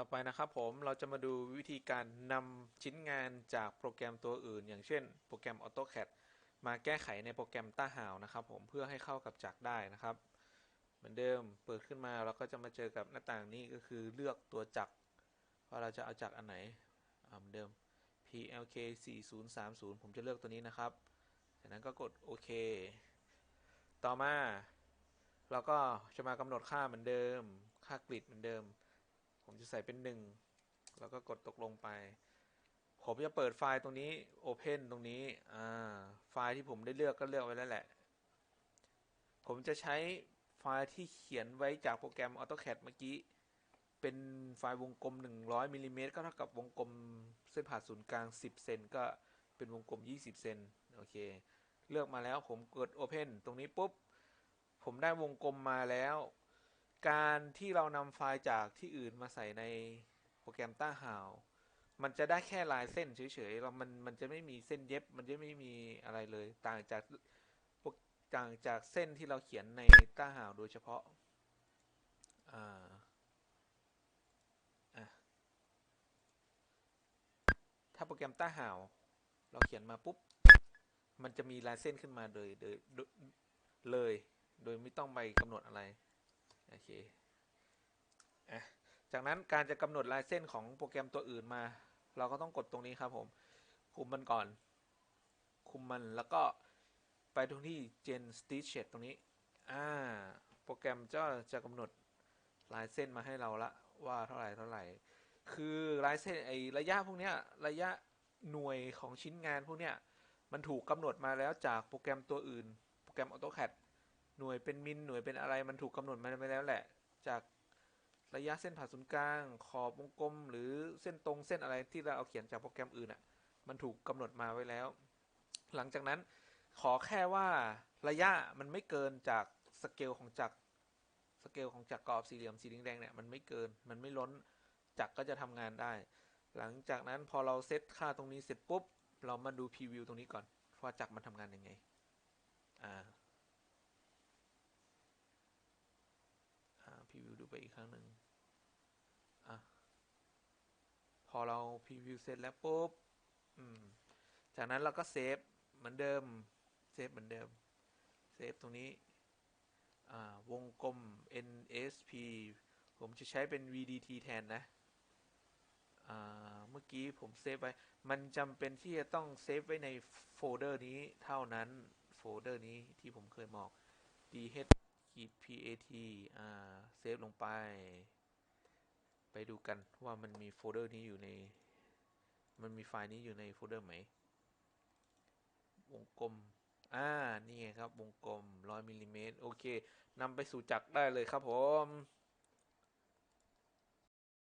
ต่อไปนะครับผมเราจะมาดูวิธีการนำชิ้นงานจากโปรแกรมตัวอื่น อย่างเช่นโปรแกรม AutoCAD มาแก้ไขในโปรแกรมต้าหาวนะครับผมเพื่อให้เข้ากับจักได้นะครับ เหมือนเดิมเปิดขึ้นมาเราก็จะมาเจอกับหน้าต่างนี้ก็คือเลือกตัวจักรว่าเราจะเอาจักรอันไหนเหมือนเดิม PLK 4030 ผมจะเลือกตัวนี้นะครับ จากนั้นก็กดโอเค ต่อมา เราก็จะมากำหนดค่าเหมือนเดิม ค่ากริดเหมือนเดิม ผมจะใส่เป็นหนึ่งแล้วก็กดตกลงไป ผมจะเปิดไฟล์ตรงนี้ Open ตรงนี้ไฟล์ที่ผมได้เลือกก็เลือกไว้แล้วแหละ ผมจะใช้ไฟล์ที่เขียนไว้จากโปรแกรม AutoCAD เมื่อกี้ เป็นไฟล์วงกลม 100มิลลิเมตรก็เท่ากับวงกลมเส้นผ่าศูนย์กลาง 10 เซนก็เป็นวงกลม 20 เซนโอเค เลือกมาแล้วผมกด Open ตรงนี้ปุ๊บ ผมได้วงกลมมาแล้ว การที่เรานำไฟล์จากที่อื่นมาใส่ในโปรแกรมต้าหาวมันจะได้แค่ลายเส้นเฉยๆเรามันมันจะไม่มีเส้นเย็บ มันจะไม่มีอะไรเลย ต่างจากต่างจากเส้นที่เราเขียนในต้าหาวโดยเฉพาะอ่าอะถ้าโปรแกรมต้าหาวเราเขียนมาปุ๊บ มันจะมีลายเส้นขึ้นมาโดยโดยเลย โดยไม่ต้องไปกำหนดอะไร โอเคอะจากนั้นการจะกำหนดลายเส้นของโปรแกรมตัวอื่นมา เราก็ต้องกดตรงนี้ครับผมคุมมันก่อน คุมมันแล้วก็ไปตรงที่ Gen Stitch Shade ตรงนี้อ่าโปรแกรมจะจะกำหนดลายเส้นมาให้เราละว่าเท่าไหร่เท่าไหร่ คือลายเส้นไอระยะพวกเนี้ยระยะหน่วยของชิ้นงานพวกเนี้ยมันถูกกำหนดมาแล้วจากโปรแกรมตัวอื่น โปรแกรม AutoCAD หน่วยเป็นมิลหน่วยเป็นอะไรมันถูกกำหนดมาไปแล้วแหละ จากระยะเส้นผ่าศูนย์กลาง ขอบวงกลม หรือเส้นตรงเส้นอะไรที่เราเอาเขียนจากโปรแกรมอื่นอะ มันถูกกำหนดมาไว้แล้ว หลังจากนั้นขอแค่ว่าระยะมันไม่เกินจากสเกลของจักรสเกลของจักรกรอบสี่เหลี่ยมสีแดงเนี่ยมันไม่เกินมันไม่ล้นจักรก็จะทำงานได้ หลังจากนั้นพอเราเซตค่าตรงนี้เสร็จปุ๊บ เรามาดูพรีวิวตรงนี้ก่อนว่าจักรมันทำงานยังไงอ่า พ รีวิวดูไปอีกครั้งหนึ่งอะพอเราพรีวิวเสร็จแล้วปุ๊บอืมจากนั้นเราก็เซฟเหมือนเดิม เซฟเหมือนเดิม เซฟตรงนี้อ่าวงกลม NSP ผมจะใช้เป็น VDT แทนนะเมื่อกี้ผมเซฟไว้ มันจำเป็นที่จะต้องเซฟไว้ในโฟลเดอร์นี้เท่านั้น โฟลเดอร์นี้ที่ผมเคยบอก dh ขีด pat อ่าเซฟลงไป ไปดูกันว่ามันมีโฟลเดอร์นี้อยู่ใน มันมีไฟล์นี้อยู่ในโฟลเดอร์ไหม วงกลม อ่า นี่ไงครับ วงกลม 100มิลลิเมตร โอเคนำไปสู่จักรได้เลยครับผม